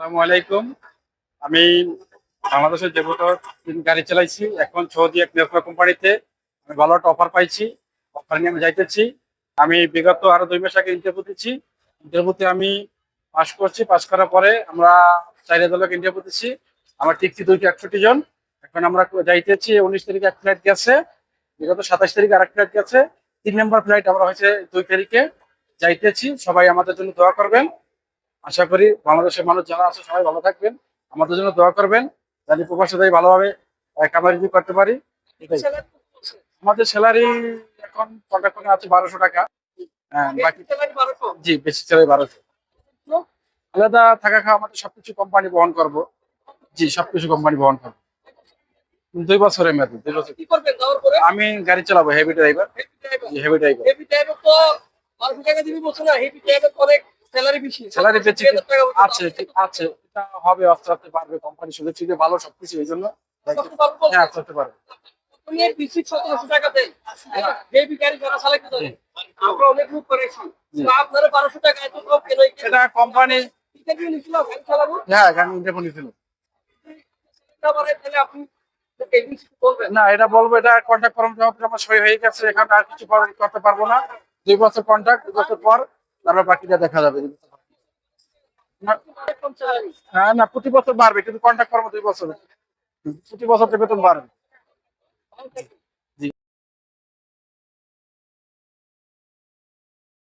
আসসালামু আলাইকুম। আমি বাংলাদেশের দেবতর তিন গাড়ি চালাইছি, এখন সৌদি এক নেটওয়ার্ক কোম্পানিতে আমি ভালো একটা অফার পাইছি অফার নিয়ে আমি যাইতেছি। আমি বিগত আরও দুই মাস আগে ইন্টারভিউ দিচ্ছি ইন্টারভিউতে আমি পাস করছি পাস করার পরে আমরা চার দলকে ইন্টারভিউ দিচ্ছি আমার টিকছি দুইটি, একষট্টি জন। এখন আমরা যাইতেছি, উনিশ তারিখে এক ফ্লাইট গেছে। বিগত সাতাশ তারিখে আর এক ফ্লাইট গেছে। তিন নম্বর ফ্লাইট আমরা হয়েছে দুই তারিখে যাইতেছি। সবাই আমাদের জন্য দোয়া করবেন। আশা করি বাংলাদেশের মানুষ যারা আছে সবাই ভালো থাকবেন। আমাদের জন্য দোয়া করবেন জানি প্রবাসে যাই ভালোভাবে কামারি করতে পারি। আমাদের স্যালারি এখন কন্ট্রাক্ট করে আছে বারোশো টাকা। হ্যাঁ, জি বেশি স্যালারি বারোশো। আলাদা থাকা খাওয়া আমাদের সবকিছু কোম্পানি বহন করব। জি সবকিছু কোম্পানি বহন করব। দুই বছরের মেয়াদি দুই বছর। কি করবেন যাওয়ার পরে? আমি গাড়ি চালাবো heavy driver heavy driver heavy driver তো বারোশো টাকা দিবি বলছো না? হেভি ড্রাইভার অনেক স্যালারি বেশি স্যালারি বেশি 2000 টাকা মতো আছে আছে এটা হবে আস্তে আস্তে পারবে কোম্পানি সুযোগ সুবিধা ভালো সবকিছু এই জন্য করতে পারব বলছো? হ্যাঁ করতে পারবে। এটা কোম্পানি হ্যাঁ আমি ইন্টারভিউ নিয়েছিল। তারপরে তাহলে আপনি এজেন্সি বলবেন না এটা বলব এটা কন্ট্যাক্ট কর্মচারী আমার সই হয়ে গেছে এখানে আর কিছু কর- করতে পারব না। দুই বছর কন্ট্যাক্ট দুই বছর পর তারপর বাকিটা দেখা যাবে হ্যাঁ না, প্রতি বছর বাড়বে, কিন্তু কন্ট্যাক্ট কর্ম দুই বছর। প্রতি বছর বেতন বাড়বে।